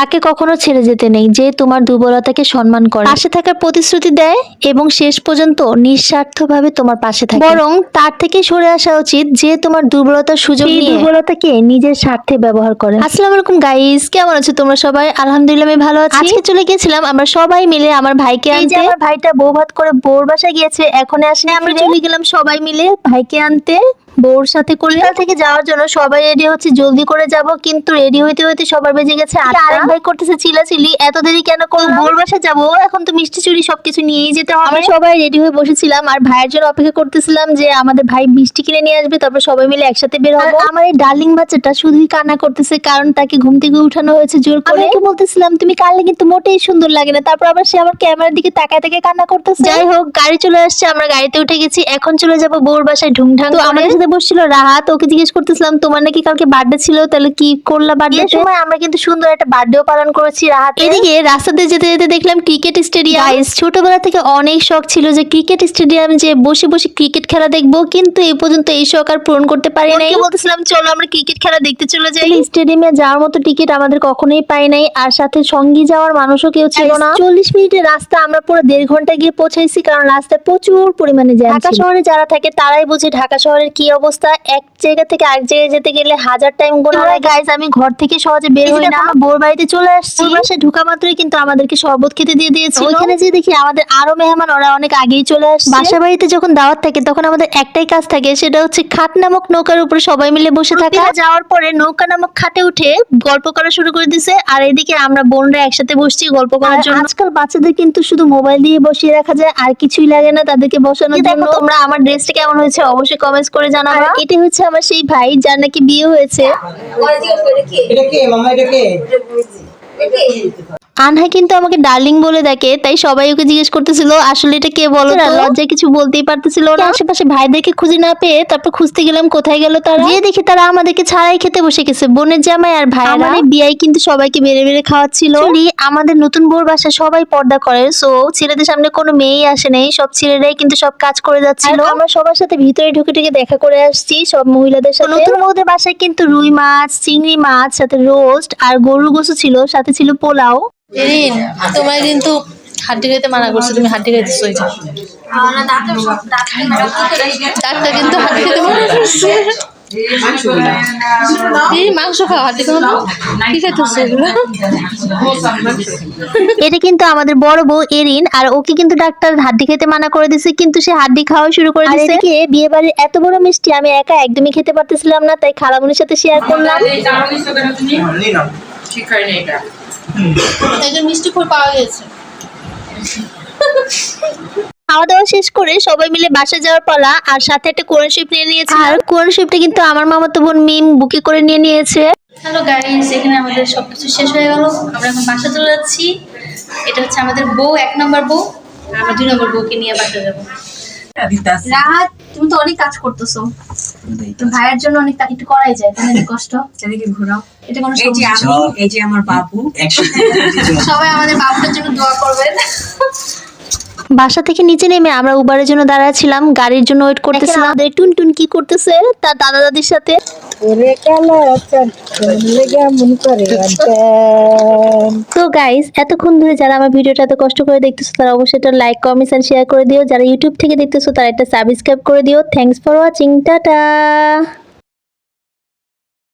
তাকে কখনো ছেড়ে যেতে নেই যে তোমার দুর্বলতাকে সম্মান করে। পাশে থাকার প্রতিশ্রুতি দেয় এবং শেষ পর্যন্ত নিঃস্বার্থভাবে তোমার পাশে থাকে। বরং তার থেকে সরে আসা উচিত যে তোমার দুর্বলতার সুযোগ নিয়ে। দুর্বলতাকে নিজের স্বার্থে ব্যবহার করে। আসসালামু আলাইকুম গাইস কেমন আছো তোমরা সবাই? আলহামদুলিল্লাহ আমি ভালো আছি। আজকে চলে গিয়েছিলাম আমরা সবাই মিলে আমার ভাইকে আনতে। আমার ভাইটা বউ ভাত করে বোর বাসায় গিয়েছে এখন আসলে আমরা চলে গেলাম সবাই মিলে ভাইকে আনতে। বউর সাথে করে থেকে যাওয়ার জন্য সবাই রেডি হচ্ছে জলদি করে যাব কিন্তু রেডি হইতে হইতে সবার বেজে গেছে আরেক ভাই করতেছে চিলাচিলি এত দেরি কেন করব বউর বাসায় যাব এখন তো মিষ্টি চুরি সবকিছু নিয়েই যেতে হবে। আমরা সবাই রেডি হয়ে বসেছিলাম আর ভাইয়ের জন্য অপেক্ষা করতেছিলাম যে আমাদের ভাই মিষ্টি কিনে নিয়ে আসবে তারপর সবাই মিলে একসাথে বের হব। আমার এই ডার্লিং বাচ্চাটা শুধুই কান্না করতেছে কারণ তাকে ঘুম থেকে উঠানো হয়েছে জোর করে। আমি বলতেছিলাম তুমি কানলে কিন্তু মোটেই সুন্দর লাগে না। তারপর আবার সে আমার ক্যামেরার দিকে তাকায় তাকায় কান্না করতেছে। যাই হোক গাড়ি চলে আসছে আমরা গাড়িতে উঠে গেছি এখন চলে যাব বউর বাসায় ঢুংঢাং তো আমাদের সাথে বসছিল রাহাত ওকে জিজ্ঞেস করতেছিলাম তোমার নাকি কালকে বার্থডে ছিল তাহলে কি করলা বার্থডে সময় আমরা কিন্তু সুন্দর একটা বার্থডেও পালন করেছি রাহাত এদিকে রাস্তাতে যেতে যেতে দেখলাম ক্রিকেট স্টেডিয়াম ছোটবেলা থেকে অনেক শখ ছিল যে ক্রিকেট স্টেডিয়াম যে বসে বসে ক্রিকেট খেলা দেখব কিন্তু এই পর্যন্ত এই শখ আর পূরণ করতে পারি নাই। বলতেছিলাম চলো আমরা ক্রিকেট খেলা দেখতে চলে যাই। স্টেডিয়ামে যাওয়ার মতো টিকিট আমাদের কখনোই পাই নাই আর সাথে সঙ্গী যাওয়ার মানুষও কেউ ছিল না। চল্লিশ মিনিটের রাস্তা আমরা পুরো দেড় ঘণ্টা গিয়ে পৌঁছাইছি কারণ রাস্তায় প্রচুর পরিমাণে জ্যাম ঢাকা শহরে যারা থাকে তারাই বুঝে ঢাকা শহরের কি অবস্থা এক জায়গা থেকে আরেক জায়গায় যেতে গেলে হাজার টাইম গোনা হয় গাইজ আমি ঘর থেকে সহজে বের হই না। বোর বাড়িতে চলে আসছি। বাসায় ঢুকা মাত্রই কিন্তু আমাদেরকে শরবত খেতে দিয়ে দিয়েছিল। ওইখানে যে দেখি আমাদের আরও মেহমান ওরা অনেক আগেই চলে আসছে। বাসা বাড়িতে যখন দাওয়াত থাকে তখন আমাদের একটাই কাজ থাকে সেটা হচ্ছে খাট নামক নৌকার উপরে সবাই মিলে বসে থাকা। যাওয়ার পরে নৌকা নামক খাটে উঠে গল্প করা শুরু করে দিছে। আর এদিকে আমরা বোনরা একসাথে বসছি গল্প করার জন্য। আজকাল বাচ্চাদের কিন্তু শুধু মোবাইল দিয়ে বসিয়ে রাখা যায় আর কিছুই লাগে না তাদেরকে বসানোর জন্য। তোমরা আমার ড্রেসটা কেমন হয়েছে অবশ্যই কমেন্টস করে জানাবে এটা হচ্ছে আমার সেই ভাই যার নাকি বিয়ে হয়েছে। এটা কে? মামা এটা কে? আনহা কিন্তু আমাকে ডার্লিং বলে দেখে তাই সবাই ওকে জিজ্ঞেস করতেছিল আসলে এটা কে বলো তো? লজ্জায় কিছু বলতেই পারতেছিল না। আশেপাশে ভাইদেরকে খুঁজে না পেয়ে তারপর খুঁজতে গেলাম কোথায় গেল তারা? গিয়ে দেখি তারা আমাদেরকে ছাড়াই খেতে বসে গেছে। বোনের জামাই আর ভাই মানে বিয়াই কিন্তু সবাইকে বেড়ে বেড়ে খাওয়াচ্ছিল। আমাদের নতুন বোর বাসা সবাই পর্দা করে সো ছেলেদের সামনে কোনো মেয়েই আসে নাই। সব ছেলেরাই কিন্তু সব কাজ করে যাচ্ছিল। আমরা সবার সাথে ভিতরে ঢুকে ঢুকে দেখা করে আসছি সব মহিলাদের সাথে। নতুন বউদের বাসায় কিন্তু রুই মাছ চিংড়ি মাছ সাথে রোস্ট আর গরুর গোসু ছিল সাথে ছিল পোলাও। এরিন তোমার কিন্তু হাড্ডি খাইতে মানা করছে তুমি হাড্ডি খাইতেছো এই যে। ডাক্তার কিন্তু হাড্ডি খেতে মানা করছে। কি এটা কিন্তু আমাদের বড় বউ এরিন আর ওকে কিন্তু ডাক্তার হাড্ডি খেতে মানা করে দিছে কিন্তু সে হাড্ডি খাওয়া শুরু করে দিছে। এদিকে বিয়ে বাড়ির এত বড় মিষ্টি আমি একা একদমই খেতে পারতেছিলাম না তাই খালামুনির সাথে শেয়ার করলাম। নি না এটা। একজন মিষ্টি ফুল পাওয়া গেছে। খাওয়া দাওয়া শেষ করে সবাই মিলে বাসায় যাওয়ার পালা আর সাথে একটা কোরআন শিপ নিয়ে নিয়েছে। আর কোরআন শিপটা কিন্তু আমার মামাতো বোন মিম বুকে করে নিয়ে নিয়েছে। হ্যালো গাইস এখানে আমাদের সবকিছু শেষ হয়ে গেল। আমরা এখন বাসা চলে যাচ্ছি। এটা হচ্ছে আমাদের বউ এক নম্বর বউ। আর আমরা দুই নম্বর বউকে নিয়ে বাসা যাব। রাহাত তুমি তো অনেক কাজ করতেছো। তো ভাইয়ের জন্য অনেক তা- একটু করাই যায় তাহলে অনেক কষ্ট। এদিকে ঘোরাও। এটা কোনো এই যে আমি এই যে আমার বাবু। সবাই আমাদের বাবুটার জন্য দোয়া করবেন। বাসা থেকে নিচে নেমে আমরা উবারের জন্য দাঁড়াচ্ছিলাম গাড়ির জন্য ওয়েট করতেছিলাম। আমাদের টুন কি করতেছে তার দাদা দাদির সাথে। তো গাইস এতক্ষণ ধরে যারা আমার ভিডিওটা এত কষ্ট করে দেখতেছো, তারা অবশ্যই একটা লাইক কমেন্টস শেয়ার করে দিও। যারা ইউটিউব থেকে দেখতেছো, তারা একটা সাবস্ক্রাইব করে দিও। Thanks for watching tata!